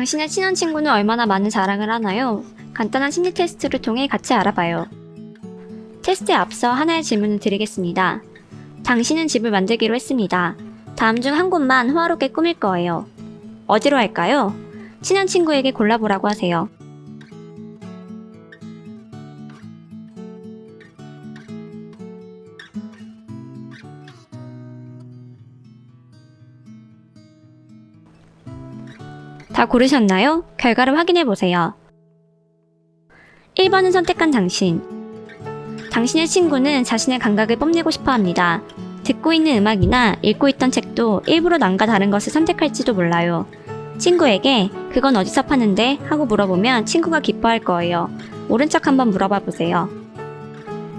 당신의 친한 친구는 얼마나 많은 자랑을 하나요? 간단한 심리 테스트를 통해 같이 알아봐요. 테스트에 앞서 하나의 질문을 드리겠습니다. 당신은 집을 만들기로 했습니다. 다음 중 한 곳만 호화롭게 꾸밀 거예요. 어디로 할까요? 친한 친구에게 골라보라고 하세요. 다 고르셨나요? 결과를 확인해 보세요. 1번은 선택한 당신. 당신의 친구는 자신의 감각을 뽐내고 싶어 합니다. 듣고 있는 음악이나 읽고 있던 책도 일부러 남과 다른 것을 선택할지도 몰라요. 친구에게 그건 어디서 파는데? 하고 물어보면 친구가 기뻐할 거예요. 척 한번 물어봐 보세요.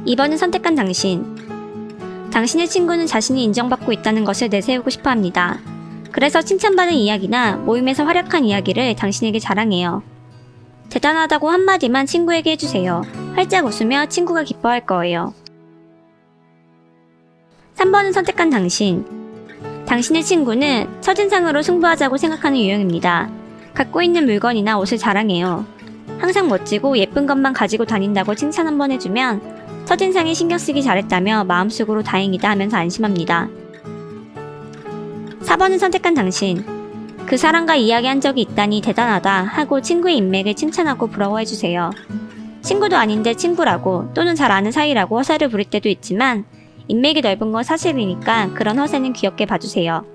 2번은 선택한 당신. 당신의 친구는 자신이 인정받고 있다는 것을 내세우고 싶어 합니다. 그래서 칭찬받은 이야기나 모임에서 활약한 이야기를 당신에게 자랑해요. 대단하다고 한마디만 친구에게 해주세요. 활짝 웃으며 친구가 기뻐할 거예요. 3번은 선택한 당신. 당신의 친구는 첫인상으로 승부하자고 생각하는 유형입니다. 갖고 있는 물건이나 옷을 자랑해요. 항상 멋지고 예쁜 것만 가지고 다닌다고 칭찬 한번 해주면 첫인상에 신경 쓰기 잘했다며 마음속으로 다행이다 하면서 안심합니다. 4번은 선택한 당신. 그 사람과 이야기한 적이 있다니 대단하다 하고 친구의 인맥을 칭찬하고 부러워해주세요. 친구도 아닌데 친구라고 또는 잘 아는 사이라고 허세를 부릴 때도 있지만 인맥이 넓은 건 사실이니까 그런 허세는 귀엽게 봐주세요.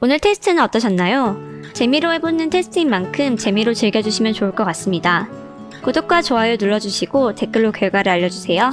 오늘 테스트는 어떠셨나요? 재미로 해보는 테스트인 만큼 재미로 즐겨주시면 좋을 것 같습니다. 구독과 좋아요 눌러주시고 댓글로 결과를 알려주세요.